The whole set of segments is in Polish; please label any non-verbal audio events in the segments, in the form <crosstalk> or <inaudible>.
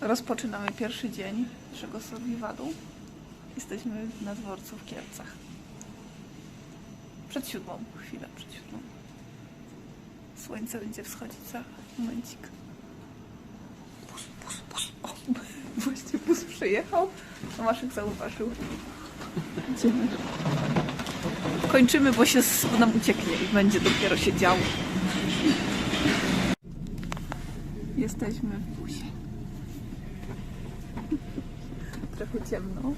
Rozpoczynamy pierwszy dzień naszego survivalu. Jesteśmy na dworcu w Kielcach. Przed siódmą, chwilę przed siódmą. Słońce będzie wschodzić za momencik. Bus, bus, bus. O, <laughs> właśnie bus przyjechał. Tomaszek zauważył. Idziemy. Kończymy, bo się bo nam ucieknie i będzie dopiero się działo. Jesteśmy w busie. Trochę ciemno.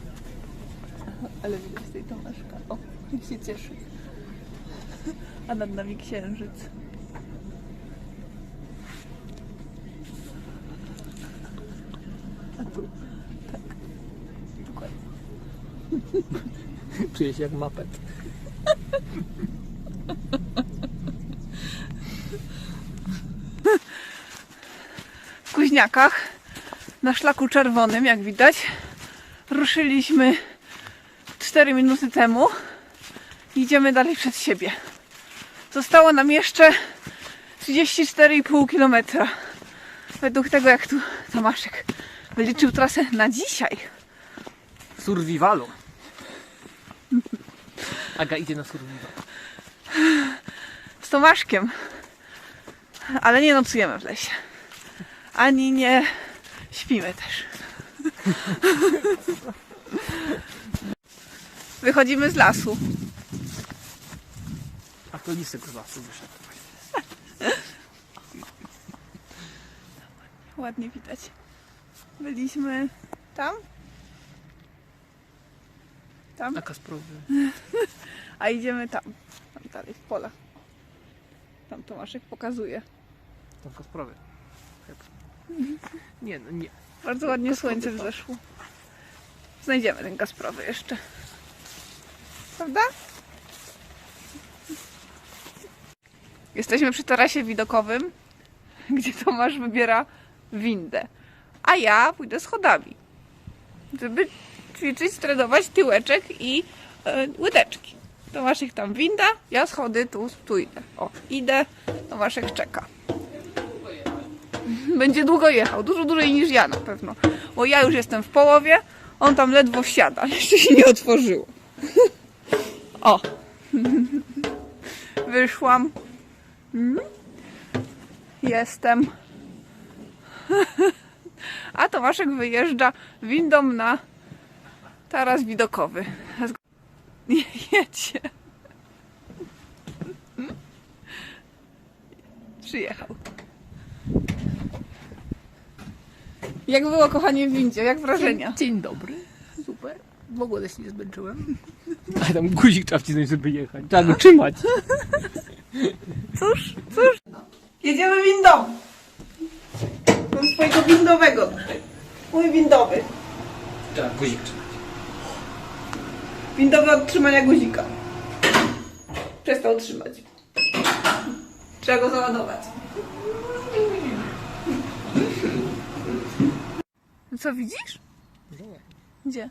Ale widać tej Tomaszka. O, jak się cieszy. A nad nami księżyc. A tu, tak. Dokładnie. <laughs> Czuję się jak mapet. w Kuźniakach na szlaku czerwonym, jak widać. Ruszyliśmy 4 minuty temu. Idziemy dalej przed siebie. Zostało nam jeszcze 34,5 km. Według tego, jak tu Tomaszek wyliczył trasę na dzisiaj. Survivalu. Aga idzie na survival. Z Tomaszkiem. Ale nie nocujemy w lesie. Ani nie śpimy też. <laughs> Wychodzimy z lasu. A to lisek z lasu wyszedł. Ładnie widać. Byliśmy tam. Tam, Taka sprawa. <laughs> a idziemy tam. Tam dalej, w pola. Tam Tomaszek pokazuje. Taka sprawa. Nie, no nie. Bardzo ładnie słońce wzeszło. Znajdziemy ten Kasprowy jeszcze. Prawda? Jesteśmy przy tarasie widokowym, <laughs> gdzie Tomasz wybiera windę. A ja pójdę schodami. Żeby ćwiczyć, trenować tyłeczek i e, łydeczki. Tomaszek tam winda, ja schody, tu, tu idę. O, idę, Tomaszek czeka. Będzie długo jechał, dużo dłużej niż ja na pewno. Bo ja już jestem w połowie, on tam ledwo wsiada, <laughs> jeszcze się nie otworzyło. <laughs> O! <laughs> Wyszłam. Mm. Jestem. A Tomaszek wyjeżdża windą na taras widokowy. Nie jedzie. Przyjechał. Jak było kochanie w windzie? Jak wrażenia? Dzień dobry. Super. W ogóle się nie zmęczyłem. A tam guzik trzeba wcisnąć, żeby jechać. Trzeba go trzymać. Cóż, cóż. Jedziemy windą. Mam swojego windowego tutaj. Mój windowy. Trzeba guzik trzymać. Windowy od trzymania guzika. Przestał trzymać. Trzeba go załadować. Co widzisz? Gdzie?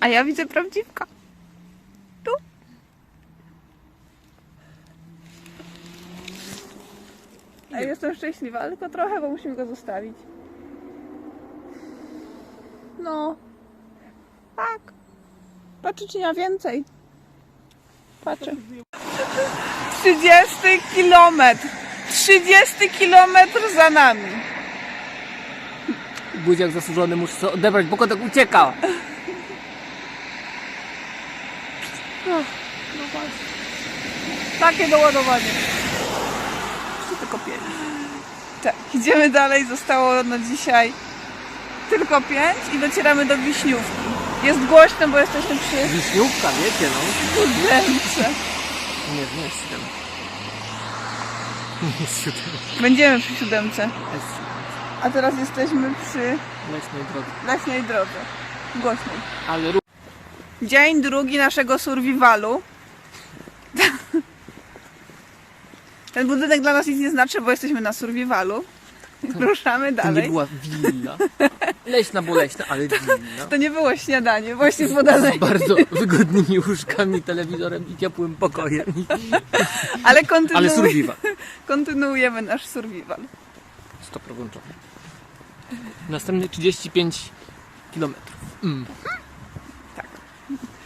A ja widzę prawdziwka. Tu. A jestem szczęśliwa, tylko trochę, bo musimy go zostawić. No. Tak. Patrzę, czy ma więcej. Patrzę. 30 kilometr. 30 kilometr za nami. Guziak zasłużony muszę sobie odebrać, bo kotek ucieka. No właśnie. Takie doładowanie. Jeszcze tylko pięć. Tak, idziemy dalej. Zostało na dzisiaj tylko pięć i docieramy do Wiśniówki. Jest głośno, bo jesteśmy przy Wiśniówka, wiecie no. Nie, nie jest siódem. Nie jest. Będziemy przy siódemce. A teraz jesteśmy przy leśnej drodze. leśnej drodze. Głośnej. Ale Dzień drugi naszego survivalu. Ten budynek dla nas nic nie znaczy, bo jesteśmy na survivalu. Ruszamy to nie dalej. była willa. Leśna, bo leśna, ale dziwna. To nie było śniadanie, właśnie podane. Z bardzo wygodnymi łóżkami, telewizorem i ciepłym pokojem. Ale Ale kontynuuj, survival. kontynuujemy nasz survival. Stop włączony. Następne 35 kilometrów. Mm. Tak.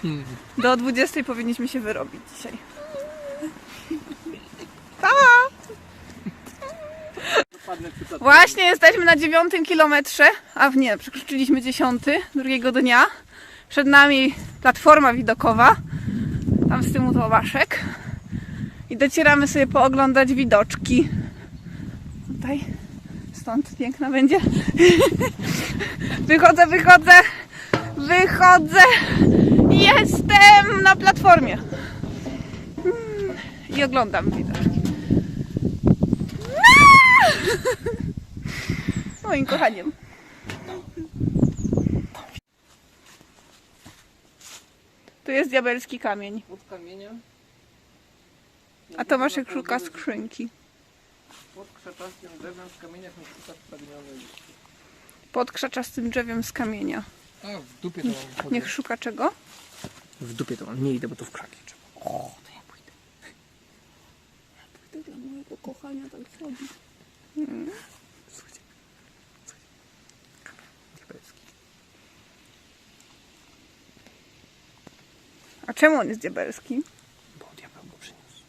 Mm. Do 20 powinniśmy się wyrobić dzisiaj. <laughs> Właśnie jesteśmy na dziewiątym kilometrze, a nie, przekroczyliśmy dziesiąty drugiego dnia. Przed nami platforma widokowa, tam z tyłu Tomaszek. I docieramy sobie pooglądać widoczki. Tutaj, stąd piękna będzie. <laughs> Wychodzę, wychodzę, wychodzę. Jestem na platformie. Mm, I oglądam widoczki. <laughs> Moim kochaniem. Tu jest diabelski kamień, Pod kamieniem. a Tomaszek szuka skrzynki. Pod krzaczastym drzewem w kamieniach mi szuka spragniony. Pod krzaczastym drzewem z kamienia. A, w dupie to mam. Niech szuka czego? W dupie to mam. Nie idę, bo to w kraki trzeba. O, to nie pójdę. Dla mojego kochania tak Słuchajcie. Słuchajcie. Diabelski. A czemu on jest diabelski? Bo diabeł go przyniósł.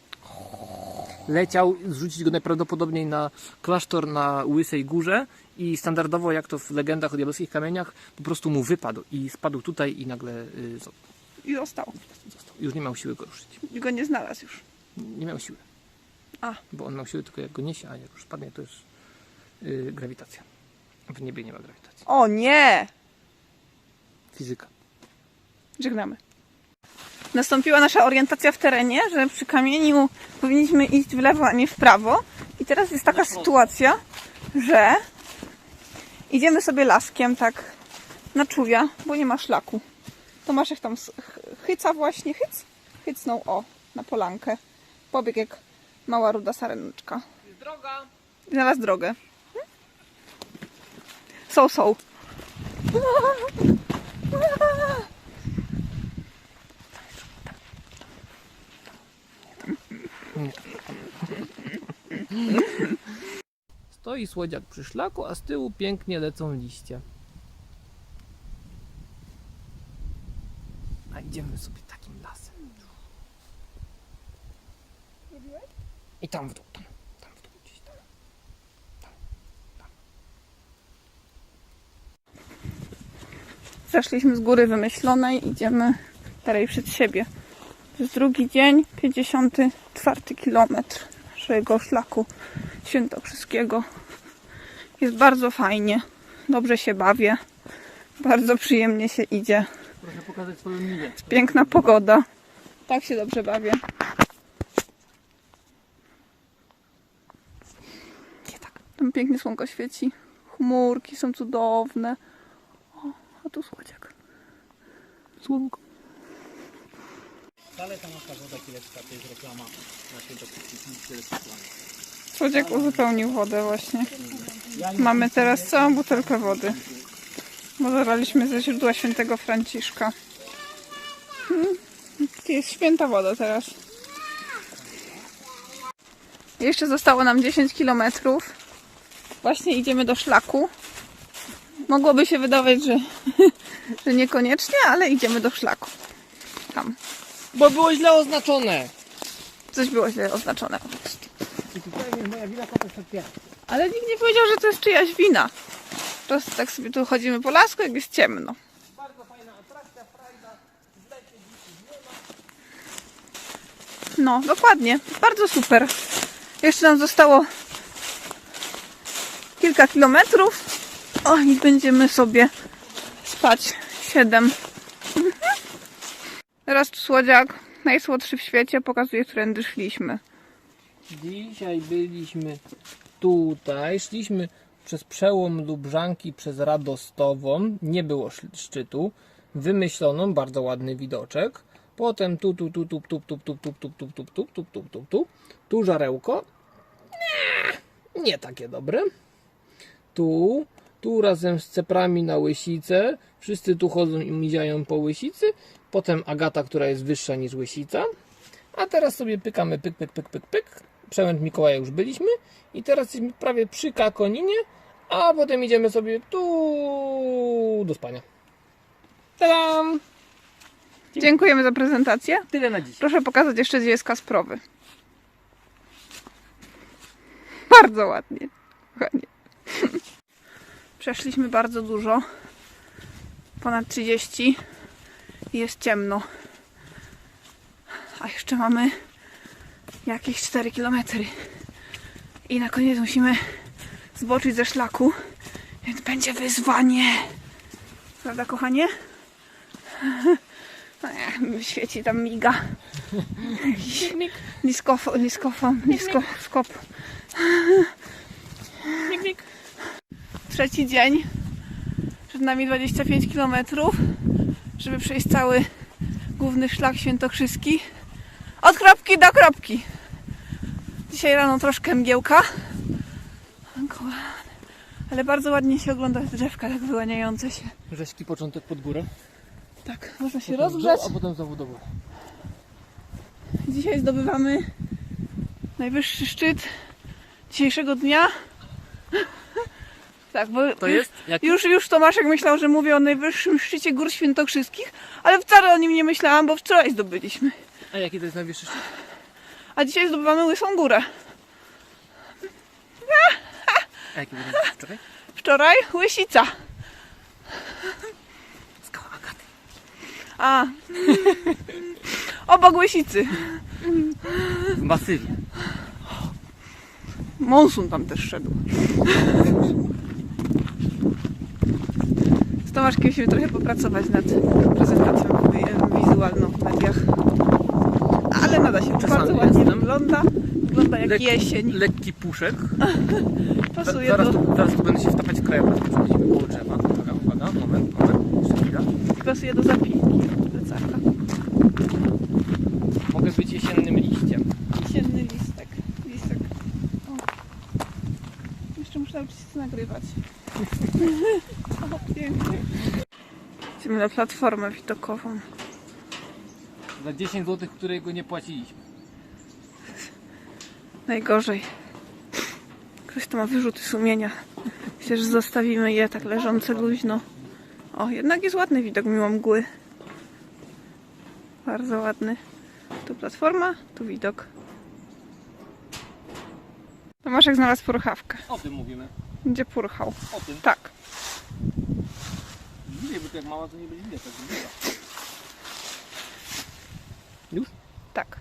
Leciał zrzucić go najprawdopodobniej na klasztor na Łysej Górze i standardowo, jak to w legendach o diabelskich kamieniach, po prostu mu wypadł i spadł tutaj i nagle y, został. I został. został. Już nie miał siły go ruszyć. I go nie znalazł już. Nie miał siły. A. Bo on miał siły tylko jak go niesie, a jak już spadnie, to jest y, grawitacja. W niebie nie ma grawitacji. O nie! Fizyka. Żegnamy. Nastąpiła nasza orientacja w terenie, że przy kamieniu powinniśmy iść w lewo, a nie w prawo. I teraz jest taka sytuacja, że idziemy sobie laskiem tak na czubia, bo nie ma szlaku. Tomaszek tam chyca właśnie, chyc? Hycnął, o, na polankę. Pobiegł jak mała ruda sareneczka. Droga! Znalazł drogę. Są, są. Stoi słodziak przy szlaku, a z tyłu pięknie lecą liście. A idziemy sobie I tam w dół, tam, tam w dół gdzieś tam. Zeszliśmy z góry wymyślonej, idziemy dalej przed siebie. To jest drugi dzień, 54 kilometr naszego szlaku świętokrzyskiego. Jest bardzo fajnie, dobrze się bawię, bardzo przyjemnie się idzie. Proszę pokazać swoją minę. Piękna pogoda. Tak się dobrze bawię. Nie tak. Tam pięknie słonko świeci. Chmurki są cudowne. O, a tu słodziak. Słonko. Wcale ta nasza woda to jest reklama na Słodziak uzupełnił wodę właśnie. Mamy teraz całą butelkę wody. Bo zabraliśmy ze źródła świętego Franciszka. Hmm, Jest święta woda teraz. Jeszcze zostało nam 10 km. Właśnie idziemy do szlaku. Mogłoby się wydawać, że, <laughs> że niekoniecznie, ale idziemy do szlaku. Tam. Bo było źle oznaczone! Coś było źle oznaczone po prostu. Ale nikt nie powiedział, że to jest czyjaś wina. Po prostu tak sobie tu chodzimy po lasku, jak jest ciemno. No, dokładnie. Bardzo super. Jeszcze nam zostało kilka kilometrów. O, i będziemy sobie spać. Siedem. Mhm. Teraz tu słodziak, najsłodszy w świecie, pokazuje, którędy szliśmy. Dzisiaj byliśmy tutaj, szliśmy przez przełom Lubrzanki, przez Radostową, nie było szczytu, wymyśloną, bardzo ładny widoczek. Potem tu, tu, tu, tu, tu, tu, tu, tu, tu, tu, tu, tu, tu, tu, tu, tu, tu żarełko. Nie takie dobre. Tu tu razem z ceprami na Łysicę. Wszyscy tu chodzą i miziają po Łysicy. Potem Agata, która jest wyższa niż Łysica. A teraz sobie pykamy pyk, pyk, pyk, pyk, pyk. Przełęcz Mikołaja już byliśmy. I teraz jesteśmy prawie przy Kakoninie. A potem idziemy sobie tu do spania. Tadam! Dziękujemy za prezentację. Tyle na dziś. Proszę pokazać jeszcze, gdzie jest Kasprowy. Bardzo ładnie. Ładnie. Przeszliśmy bardzo dużo. Ponad 30. I Jest ciemno. A jeszcze mamy jakieś 4 km. I na koniec musimy zboczyć ze szlaku. Więc będzie wyzwanie. Prawda, kochanie? <laughs> Nie, świeci tam miga. <laughs> Jakiś Niskof, niskofon, niskoskop. <laughs> Trzeci dzień. Przed nami 25 km, żeby przejść cały główny szlak świętokrzyski. Od kropki do kropki. Dzisiaj rano troszkę mgiełka. Ale bardzo ładnie się ogląda te drzewka tak wyłaniające się. Rzeźki początek pod górę. Tak, można się Potem rozgrzać. dół, A potem znowu do góry. Dzisiaj zdobywamy najwyższy szczyt dzisiejszego dnia. Tak, bo To już, jest? Jak... już, już Tomaszek myślał, że mówię o najwyższym szczycie gór świętokrzyskich, ale wcale o nim nie myślałam, bo wczoraj zdobyliśmy. A jaki to jest najwyższy szczyt? A dzisiaj zdobywamy Łysą Górę. A jaki był najwyższy wczoraj? Wczoraj Łysica. Skała Agaty. A. Obok Łysicy. W masywie. Monsun tam też szedł. Z Tomaszkiem musimy trochę popracować nad prezentacją wi- wizualną w mediach. Ale nada się, Czasami bardzo ładnie jestem. wygląda. Wygląda jak Lek- jesień. Lekki puszek. <laughs> Pasuje zaraz, do, tu, zaraz tu będę się wtapiać w krajobraz. Przechodzimy koło drzewa. Uwaga, uwaga, moment, moment. Jeszcze chwila. pasuje do zapinki plecaka. Mogę być jesiennym liściem. Jesienny listek. Listek. O. Jeszcze muszę nauczyć się to nagrywać. <laughs> na platformę widokową. Za 10 zł, którego nie płaciliśmy. Najgorzej. Ktoś to ma wyrzuty sumienia. Myślę, że zostawimy je tak leżące luźno. O, jednak jest ładny widok mimo mgły. Bardzo ładny. Tu platforma, tu widok. Tomaszek znalazł purchawkę. O tym mówimy. Gdzie purchał? O tym. Tak. Nie, bo to jak mała to nie będzie widać. Tak wygląda. Już? Tak.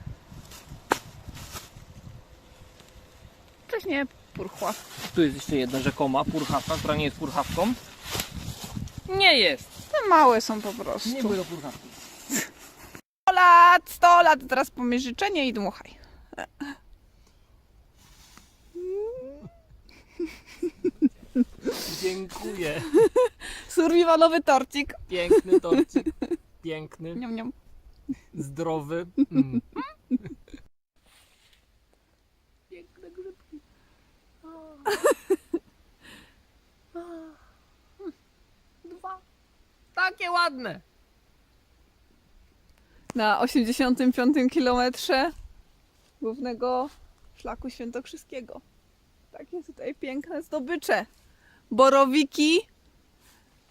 Coś nie purchła. Tu jest jeszcze jedna rzekoma purchawka, która nie jest purchawką. Nie jest. Te małe są po prostu. Nie były to purchawki. 100 lat, 100 lat, teraz pomyśl życzenie i dmuchaj. Dziękuję. Survivalowy torcik. Piękny torcik. Piękny. Niam, niam. Zdrowy. Mm. Piękne grzybki. Dwa. Takie ładne. Na 85 kilometrze głównego szlaku świętokrzyskiego. Takie tutaj piękne zdobycze. Borowiki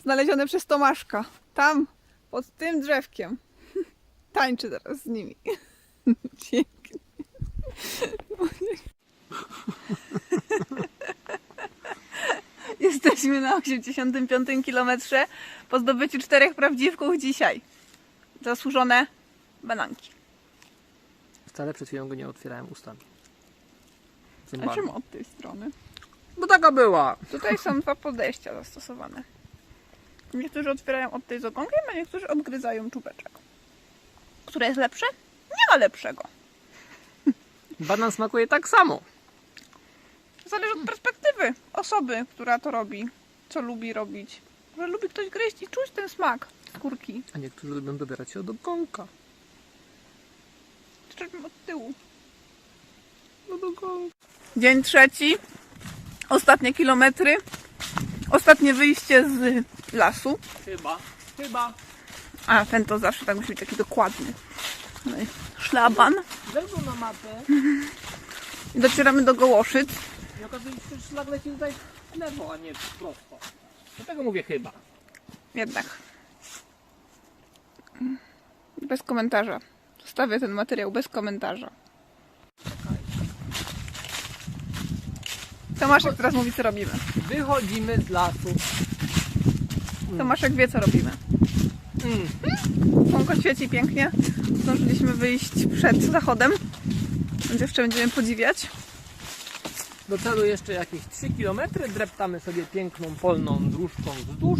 znalezione przez Tomaszka. Tam, pod tym drzewkiem. <laughs> Tańczy teraz z nimi. <laughs> Pięknie. <laughs> Jesteśmy na 85 kilometrze po zdobyciu czterech prawdziwków dzisiaj. Zasłużone bananki. Wcale przed chwilą go nie otwierałem ustami. A Zębami. czemu od tej strony? Bo taka była. Tutaj są dwa podejścia zastosowane. Niektórzy otwierają od tej z ogonkiem, a niektórzy odgryzają czubeczek. Które jest lepsze? Nie ma lepszego. Banan smakuje tak samo. Zależy od perspektywy osoby, która to robi. Co lubi robić. Że lubi ktoś gryźć i czuć ten smak skórki. A niektórzy lubią dobierać się do gąka. Szczerze od tyłu. Do gąka. Dzień trzeci. Ostatnie kilometry. Ostatnie wyjście z lasu. Chyba, chyba. A ten to zawsze tak musi być taki dokładny. No Szlaban. Zerknął na mapę I docieramy do Gołoszyc. i okazuje się, że szlak leci tutaj w lewo, a nie prosto. Dlatego mówię chyba. Jednak. Bez komentarza. Zostawię ten materiał bez komentarza. Tomaszek teraz mówi, co robimy. Wychodzimy z lasu. Tomaszek wie, co robimy. Mm. Słonko świeci pięknie. Zdążyliśmy wyjść przed zachodem. Dziewczę będziemy podziwiać. Do celu jeszcze jakieś 3 km. Dreptamy sobie piękną polną dróżką wzdłuż.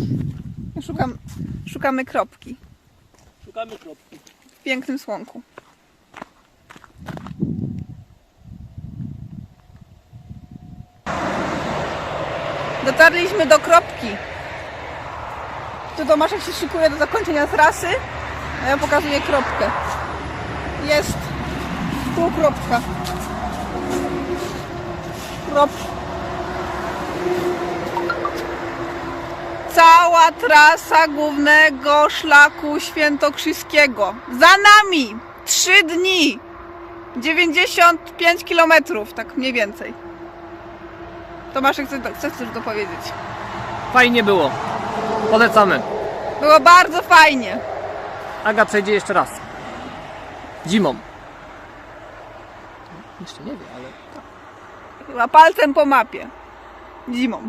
Szukam, szukamy kropki Szukamy kropki. w pięknym słonku. Dotarliśmy do kropki. Tu Tomaszek się szykuje do zakończenia trasy, a ja pokazuję kropkę. Jest tu kropka. Krop. Cała trasa głównego szlaku świętokrzyskiego. Za nami! Trzy dni! 95 kilometrów, tak mniej więcej. Tomaszek, chce, chce coś dopowiedzieć. Fajnie było. Polecamy. Było bardzo fajnie. Aga przejdzie jeszcze raz. Zimą. Jeszcze nie wie, ale Chyba palcem po mapie. Zimą.